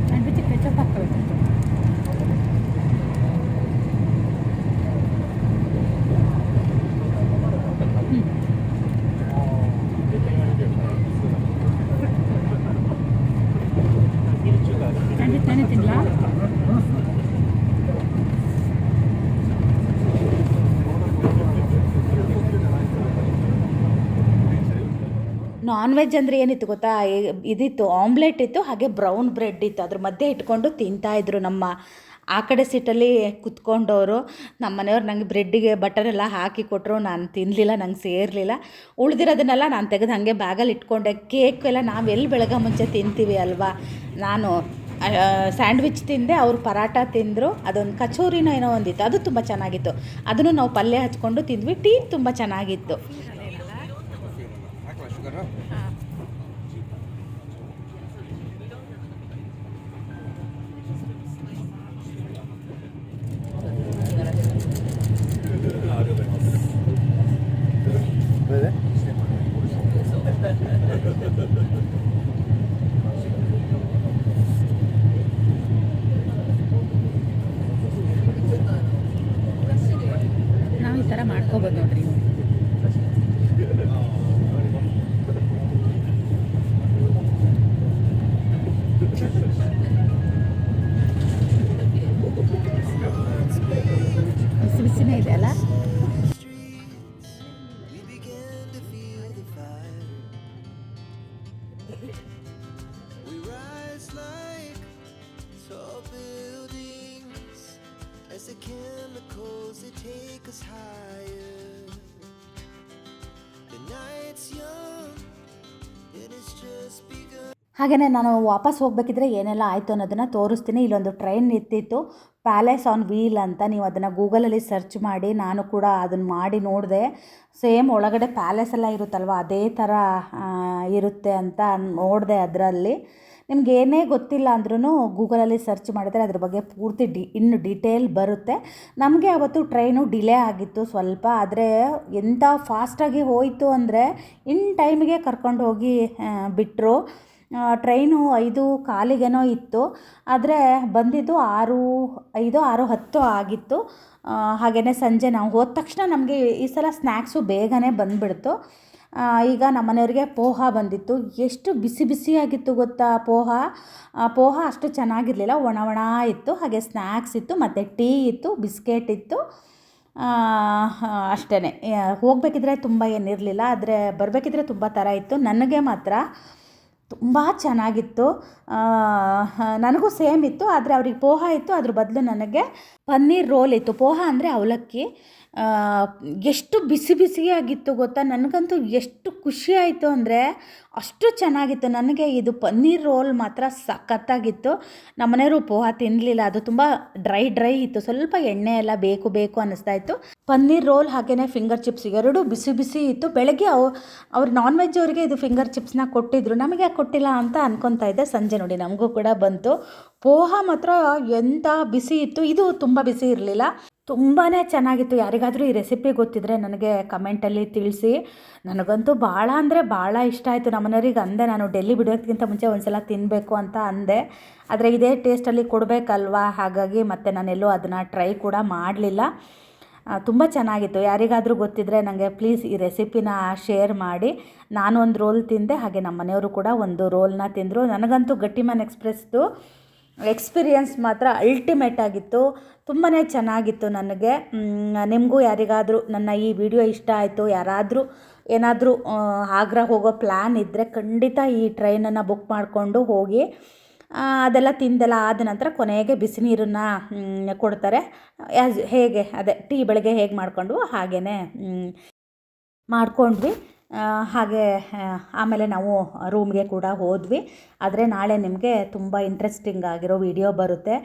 ಸ್ಯಾಂಡ್ವಿಚ್ ಕೆಚಪ್ ಹಾಕ್ಬೇಕು ಸ್ಯಾಂಡ್ವಿಚ್ ನಾನೇ ತಿನ್ನಲಾ ನಾನ್ ವೆಜ್ ಅಂದರೆ ಏನಿತ್ತು ಗೊತ್ತಾ? ಇದಿತ್ತು ಆಮ್ಲೆಟ್ ಇತ್ತು, ಹಾಗೆ ಬ್ರೌನ್ ಬ್ರೆಡ್ ಇತ್ತು. ಅದ್ರ ಮಧ್ಯೆ ಇಟ್ಕೊಂಡು ತಿಂತಾಯಿದ್ರು ನಮ್ಮ ಆ ಕಡೆ ಸೀಟಲ್ಲಿ ಕುತ್ಕೊಂಡವರು. ನಮ್ಮ ಮನೆಯವ್ರು ನಂಗೆ ಬ್ರೆಡ್ಡಿಗೆ ಬಟರ್ ಎಲ್ಲ ಹಾಕಿ ಕೊಟ್ಟರು ನಾನು ತಿನ್ನಲಿಲ್ಲ ನಂಗೆ ಸೇರಲಿಲ್ಲ. ಉಳಿದಿರೋದನ್ನೆಲ್ಲ ನಾನು ತೆಗೆದು ಹಾಗೆ ಬ್ಯಾಗಲ್ಲಿ ಇಟ್ಕೊಂಡೆ. ಕೇಕ್ ಎಲ್ಲ ನಾವು ಎಲ್ಲಿ ಬೆಳಗ್ಗೆ ಮುಂಚೆ ತಿಂತೀವಿ ಅಲ್ವಾ? ನಾನು ಸ್ಯಾಂಡ್ವಿಚ್ ತಿಂದೆ, ಅವರು ಪರಾಟ ತಿಂದರು. ಅದೊಂದು ಕಚೋರಿನೋ ಏನೋ ಒಂದಿತ್ತು. ಅದು ತುಂಬ ಚೆನ್ನಾಗಿತ್ತು. ಅದನ್ನು ನಾವು ಪಲ್ಯ ಹಚ್ಕೊಂಡು ತಿಂದ್ವಿ. ಟೀ ತುಂಬ ಚೆನ್ನಾಗಿತ್ತು. ಹಾಗೆಯೇ ನಾನು ವಾಪಸ್ ಹೋಗಬೇಕಿದ್ರೆ ಏನೆಲ್ಲ ಆಯಿತು ಅನ್ನೋದನ್ನು ತೋರಿಸ್ತೀನಿ. ಇಲ್ಲೊಂದು ಟ್ರೈನ್ ನಿಂತಿತ್ತು. ಪ್ಯಾಲೇಸ್ ಆನ್ ವೀಲ್ ಅಂತ ನೀವು ಅದನ್ನು ಗೂಗಲಲ್ಲಿ ಸರ್ಚ್ ಮಾಡಿ ನಾನು ಕೂಡ ಅದನ್ನು ಮಾಡಿ ನೋಡಿದೆ. ಸೇಮ್ ಒಳಗಡೆ ಪ್ಯಾಲೇಸ್ ಎಲ್ಲ ಇರುತ್ತಲ್ವ, ಅದೇ ಥರ ಇರುತ್ತೆ ಅಂತ ನೋಡಿದೆ ಅದರಲ್ಲಿ. ನಿಮ್ಗೆ ಏನೇ ಗೊತ್ತಿಲ್ಲ ಅಂದ್ರೂ ಗೂಗಲಲ್ಲಿ ಸರ್ಚ್ ಮಾಡಿದ್ರೆ ಅದ್ರ ಬಗ್ಗೆ ಪೂರ್ತಿ ಡಿ, ಇನ್ನು ಡೀಟೇಲ್ ಬರುತ್ತೆ. ನಮಗೆ ಅವತ್ತು ಟ್ರೈನು ಡಿಲೇ ಆಗಿತ್ತು ಸ್ವಲ್ಪ, ಆದರೆ ಎಂಥ ಫಾಸ್ಟಾಗಿ ಹೋಯಿತು ಅಂದರೆ ಇನ್ ಟೈಮಿಗೆ ಕರ್ಕೊಂಡು ಹೋಗಿ ಬಿಟ್ಟರು ಟ್ರೈನು ಐದು ಕಾಲಿಗೇನೋ ಇತ್ತು. ಆದರೆ ಬಂದಿದ್ದು ಆರು, ಐದು, ಆರು ಹತ್ತು ಆಗಿತ್ತು. ಹಾಗೆಯೇ ಸಂಜೆ ನಾವು ಹೋದ ತಕ್ಷಣ ನಮಗೆ ಈ ಸಲ ಸ್ನ್ಯಾಕ್ಸು ಬೇಗನೆ ಬಂದುಬಿಡ್ತು. ಈಗ ನಮ್ಮನೆಯವ್ರಿಗೆ ಪೋಹ ಬಂದಿತ್ತು. ಎಷ್ಟು ಬಿಸಿ ಬಿಸಿಯಾಗಿತ್ತು ಗೊತ್ತಾ ಪೋಹ? ಪೋಹ ಅಷ್ಟು ಚೆನ್ನಾಗಿರಲಿಲ್ಲ. ಒಣ ಒಣ ಇತ್ತು. ಹಾಗೆ ಸ್ನ್ಯಾಕ್ಸ್ ಇತ್ತು. ಮತ್ತು ಟೀ ಇತ್ತು, ಬಿಸ್ಕೆಟ್ ಇತ್ತು. ಅಷ್ಟೇ ಹೋಗಬೇಕಿದ್ರೆ ತುಂಬ ಏನಿರಲಿಲ್ಲ. ಆದರೆ ಬರಬೇಕಿದ್ರೆ ತುಂಬ ಥರ ಇತ್ತು. ನನಗೆ ಮಾತ್ರ ತುಂಬ ಚೆನ್ನಾಗಿತ್ತು. ನನಗೂ ಸೇಮ್ ಇತ್ತು, ಆದರೆ ಅವ್ರಿಗೆ ಪೋಹ ಇತ್ತು, ಅದ್ರ ಬದಲು ನನಗೆ ಪನ್ನೀರ್ ರೋಲ್ ಇತ್ತು. ಪೋಹ ಅಂದರೆ ಅವಲಕ್ಕಿ. ಎಷ್ಟು ಬಿಸಿ ಬಿಸಿಯಾಗಿತ್ತು ಗೊತ್ತಾ? ನನಗಂತೂ ಎಷ್ಟು ಖುಷಿ ಆಯಿತು ಅಂದರೆ ಅಷ್ಟು ಚೆನ್ನಾಗಿತ್ತು. ನನಗೆ ಇದು ಪನ್ನೀರ್ ರೋಲ್ ಮಾತ್ರ ಸಖತ್ತಾಗಿತ್ತು. ನಮ್ಮನೆಯವರು ಪೋಹ ತಿನ್ನಲಿಲ್ಲ ಅದು ತುಂಬ ಡ್ರೈ ಡ್ರೈ ಇತ್ತು. ಸ್ವಲ್ಪ ಎಣ್ಣೆ ಎಲ್ಲ ಬೇಕು ಬೇಕು ಅನ್ನಿಸ್ತಾ ಇತ್ತು. ಪನ್ನೀರ್ ರೋಲ್ ಹಾಗೆಯೇ ಫಿಂಗರ್ ಚಿಪ್ಸ್ ಎರಡು ಬಿಸಿ ಬಿಸಿ ಇತ್ತು. ಬೆಳಗ್ಗೆ ಅವ್, ಅವ್ರು ನಾನ್ ವೆಜ್ ಅವರಿಗೆ ಇದು ಫಿಂಗರ್ ಚಿಪ್ಸ್ನ ಕೊಟ್ಟಿದ್ರು. ನಮಗೆ ಕೊಟ್ಟಿಲ್ಲ ಅಂತ ಅನ್ಕೊತಾ ಇದ್ದೆ. ಸಂಜೆ ನೋಡಿ ನಮಗೂ ಕೂಡ ಬಂತು. ಪೋಹ ಮಾತ್ರ ಎಂಥ ಬಿಸಿ ಇತ್ತು. ಇದು ತುಂಬ ಬಿಸಿ ಇರಲಿಲ್ಲ. ತುಂಬಾ ಚೆನ್ನಾಗಿತ್ತು. ಯಾರಿಗಾದರೂ ಈ ರೆಸಿಪಿ ಗೊತ್ತಿದ್ರೆ ನನಗೆ ಕಮೆಂಟಲ್ಲಿ ತಿಳಿಸಿ. ನನಗಂತೂ ಭಾಳ ಅಂದರೆ ಭಾಳ ಇಷ್ಟ ಆಯಿತು. ನಮ್ಮನೆಯವ್ರಿಗೆ ಅಂದೆ, ನಾನು ಡೆಲ್ಲಿ ಬಿಡೋದಕ್ಕಿಂತ ಮುಂಚೆ ಒಂದ್ಸಲ ತಿನ್ನಬೇಕು ಅಂತ ಅಂದೆ. ಆದರೆ ಇದೇ ಟೇಸ್ಟಲ್ಲಿ ಕೊಡಬೇಕಲ್ವಾ? ಹಾಗಾಗಿ ಮತ್ತೆ ನಾನೆಲ್ಲೂ ಅದನ್ನು ಟ್ರೈ ಕೂಡ ಮಾಡಲಿಲ್ಲ. ತುಂಬ ಚೆನ್ನಾಗಿತ್ತು. ಯಾರಿಗಾದರೂ ಗೊತ್ತಿದ್ದರೆ ನನಗೆ ಪ್ಲೀಸ್ ಈ ರೆಸಿಪಿನ ಶೇರ್ ಮಾಡಿ. ನಾನು ಒಂದು ರೋಲ್ ತಿಂದೆ, ಹಾಗೆ ನಮ್ಮ ಮನೆಯವರು ಕೂಡ ಒಂದು ರೋಲ್ನ ತಿಂದರು. ನನಗಂತೂ ಗಟ್ಟಿಮನ್ ಎಕ್ಸ್ಪ್ರೆಸ್ದು ಎಕ್ಸ್ಪೀರಿಯನ್ಸ್ ಮಾತ್ರ ಅಲ್ಟಿಮೇಟ್ ಆಗಿತ್ತು. ತುಂಬಾ ಚೆನ್ನಾಗಿತ್ತು ನನಗೆ. ನಿಮಗೂ ಯಾರಿಗಾದರೂ ನನ್ನ ಈ ವಿಡಿಯೋ ಇಷ್ಟ ಆಯಿತು, ಯಾರಾದರೂ ಏನಾದರೂ ಆಗ್ರಾ ಹೋಗೋ ಪ್ಲ್ಯಾನ್ ಇದ್ದರೆ ಖಂಡಿತ ಈ ಟ್ರೈನನ್ನು ಬುಕ್ ಮಾಡಿಕೊಂಡು ಹೋಗಿ ಅದೆಲ್ಲ ತಿಂದೆಲ್ಲ ಆದ ನಂತರ ಕೊನೆಗೆ ಬಿಸಿ ನೀರನ್ನು ಕೊಡ್ತಾರೆ. ಆ್ಯಸ್ ಹೇಗೆ, ಅದೇ, ಟೀ ಬೆಳಗ್ಗೆ ಹೇಗೆ ಮಾಡಿಕೊಂಡು ಹಾಗೇ ಮಾಡ್ಕೊಂಡ್ವಿ. ಹಾಗೆ ಆಮೇಲೆ ನಾವು ರೂಮ್ಗೆ ಕೂಡ ಹೋದ್ವಿ. ಆದರೆ ನಾಳೆ ನಿಮಗೆ ತುಂಬ ಇಂಟ್ರೆಸ್ಟಿಂಗ್ ಆಗಿರೋ ವಿಡಿಯೋ ಬರುತ್ತೆ.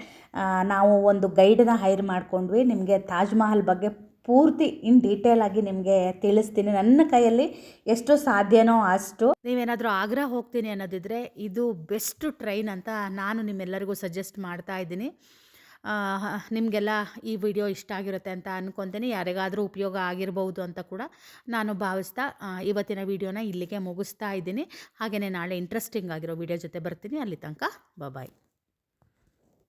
ನಾವು ಒಂದು ಗೈಡನ್ನ ಹೈರ್ ಮಾಡ್ಕೊಂಡ್ವಿ. ನಿಮಗೆ ತಾಜ್ ಮಹಲ್ ಬಗ್ಗೆ ಪೂರ್ತಿ ಇನ್ ಡೀಟೇಲ್ ಆಗಿ ನಿಮಗೆ ತಿಳಿಸ್ತೀನಿ. ನನ್ನ ಕೈಯಲ್ಲಿ ಎಷ್ಟು ಸಾಧ್ಯನೋ ಅಷ್ಟು. ನೀವೇನಾದರೂ ಆಗ್ರಾ ಹೋಗ್ತೀನಿ ಅನ್ನೋದಿದ್ರೆ ಇದು ಬೆಸ್ಟ್ ಟ್ರೈನ್ ಅಂತ ನಾನು ನಿಮ್ಮೆಲ್ಲರಿಗೂ ಸಜೆಸ್ಟ್ ಮಾಡ್ತಾ ಇದ್ದೀನಿ. ನಿಮಗೆಲ್ಲ ಈ ವಿಡಿಯೋ ಇಷ್ಟ ಆಗಿರುತ್ತೆ ಅಂತ ಅನ್ಕೊತೀನಿ. ಯಾರಿಗಾದರೂ ಉಪಯೋಗ ಆಗಿರ್ಬೋದು ಅಂತ ಕೂಡ ನಾನು ಭಾವಿಸ್ತಾ ಇವತ್ತಿನ ವಿಡಿಯೋನ ಇಲ್ಲಿಗೆ ಮುಗಿಸ್ತಾ ಇದ್ದೀನಿ. ಹಾಗೆಯೇ ನಾಳೆ ಇಂಟ್ರೆಸ್ಟಿಂಗ್ ಆಗಿರೋ ವಿಡಿಯೋ ಜೊತೆ ಬರ್ತೀನಿ. ಅಲ್ಲಿ ತನಕ ಬಾಯ್